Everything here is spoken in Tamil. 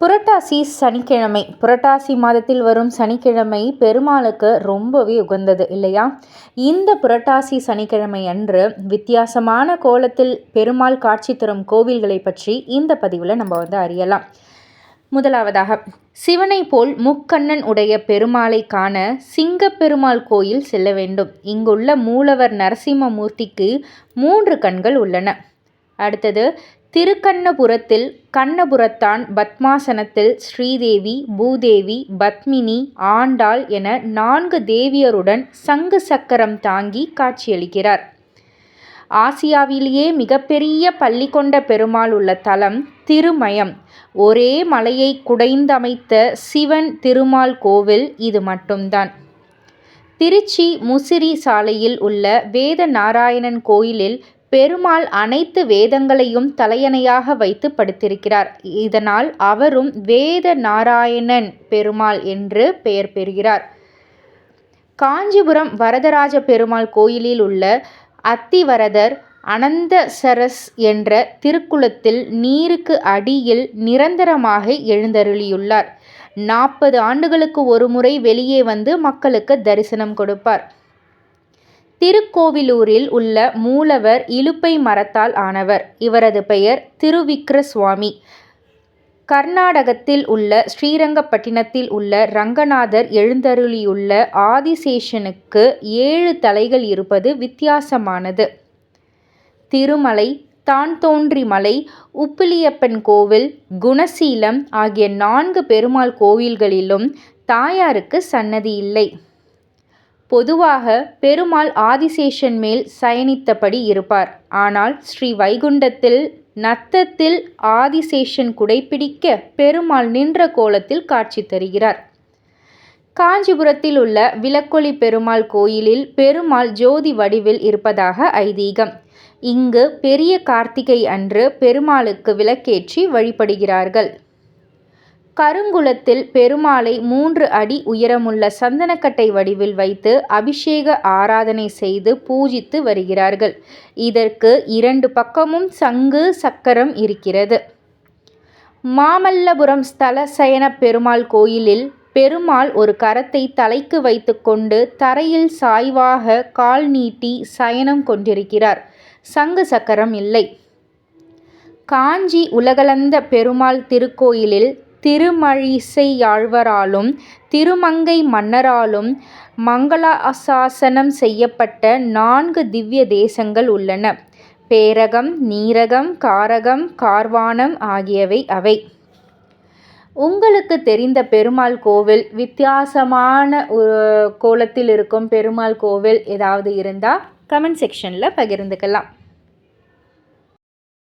புரட்டாசி சனிக்கிழமை. புரட்டாசி மாதத்தில் வரும் சனிக்கிழமை பெருமாளுக்கு ரொம்பவே உகந்தது இல்லையா? இந்த புரட்டாசி சனிக்கிழமை அன்று வித்தியாசமான கோலத்தில் பெருமாள் காட்சி தரும் கோவில்களை பற்றி இந்த பதிவில் நம்ம வந்து அறியலாம். முதலாவதாக சிவனை போல் முக்கண்ணன் உடைய பெருமாளை காண சிங்கப்பெருமாள் கோயில் செல்ல வேண்டும். இங்குள்ள மூலவர் நரசிம்மமூர்த்திக்கு மூன்று கண்கள் உள்ளன. அடுத்தது திருக்கண்ணபுரத்தில் கண்ணபுரத்தான் பத்மாசனத்தில் ஸ்ரீதேவி பூதேவி பத்மினி ஆண்டாள் என நான்கு தேவியருடன் சங்கு சக்கரம் தாங்கி காட்சியளிக்கிறார். ஆசியாவிலேயே மிகப்பெரிய பள்ளி கொண்ட பெருமாள் உள்ள தலம் திருமயம். ஒரே மலையை குடைந்தமைத்த சிவன் திருமால் கோவில் இது மட்டும்தான். திருச்சி முசிறி சாலையில் உள்ள வேத நாராயணன் கோயிலில் பெருமாள் அனைத்து வேதங்களையும் தலையணையாக வைத்து படுத்திருக்கிறார். இதனால் அவரும் வேத நாராயணன் பெருமாள் என்று பெயர் பெறுகிறார். காஞ்சிபுரம் வரதராஜ பெருமாள் கோயிலில் உள்ள அத்திவரதர் அனந்தசரஸ் என்ற திருக்குளத்தில் நீருக்கு அடியில் நிரந்தரமாக எழுந்தருளியுள்ளார். நாற்பது ஆண்டுகளுக்கு ஒரு முறை வெளியே வந்து மக்களுக்கு தரிசனம் கொடுப்பார். திருக்கோவிலூரில் உள்ள மூலவர் இலுப்பை மரத்தால் ஆனவர். இவரது பெயர் திருவிக்ர சுவாமி கர்நாடகத்தில் உள்ள ஸ்ரீரங்கப்பட்டினத்தில் உள்ள ரங்கநாதர் எழுந்தருளியுள்ள ஆதிசேஷனுக்கு ஏழு தலைகள் இருப்பது வித்தியாசமானது. திருமலை தான் தோன்றி மலை உப்பிலியப்பன் கோவில் குணசீலம் ஆகிய நான்கு பெருமாள் கோவில்களிலும் தாயாருக்கு சன்னதி இல்லை. பொதுவாக பெருமாள் ஆதிசேஷன் மேல் சயனித்தபடி இருப்பார். ஆனால் ஸ்ரீ வைகுண்டத்தில் நத்தத்தில் ஆதிசேஷன் குடைப்பிடிக்க பெருமாள் நின்ற கோலத்தில் காட்சி தருகிறார். காஞ்சிபுரத்தில் உள்ள விளக்கொளி பெருமாள் கோயிலில் பெருமாள் ஜோதி வடிவில் இருப்பதாக ஐதீகம். இங்கு பெரிய கார்த்திகை அன்று பெருமாளுக்கு விளக்கேற்றி வழிபடுகிறார்கள். கருங்குளத்தில் பெருமாளை மூன்று அடி உயரமுள்ள சந்தனக்கட்டை வடிவில் வைத்து அபிஷேக ஆராதனை செய்து பூஜித்து வருகிறார்கள். இதற்கு இரண்டு பக்கமும் சங்கு சக்கரம் இருக்கிறது. மாமல்லபுரம் ஸ்தல சயன பெருமாள் கோயிலில் பெருமாள் ஒரு கரத்தை தலைக்கு வைத்துக்கொண்டு தரையில் சாய்வாக கால் நீட்டி சயனம் கொண்டிருக்கிறார். சங்கு சக்கரம் இல்லை. காஞ்சி உலகளந்த பெருமாள் திருக்கோயிலில் திருமழிசையாழ்வராலும் திருமங்கை மன்னராலும் மங்களாசாசனம் செய்யப்பட்ட நான்கு திவ்ய தேசங்கள் உள்ளன. பேரகம் நீரகம் காரகம் கார்வானம் ஆகியவை அவை. உங்களுக்கு தெரிந்த பெருமாள் கோவில் வித்தியாசமான கோலத்தில் இருக்கும் பெருமாள் கோவில் ஏதாவது இருந்தால் கமெண்ட் செக்ஷனில் பகிர்ந்துக்கலாம்.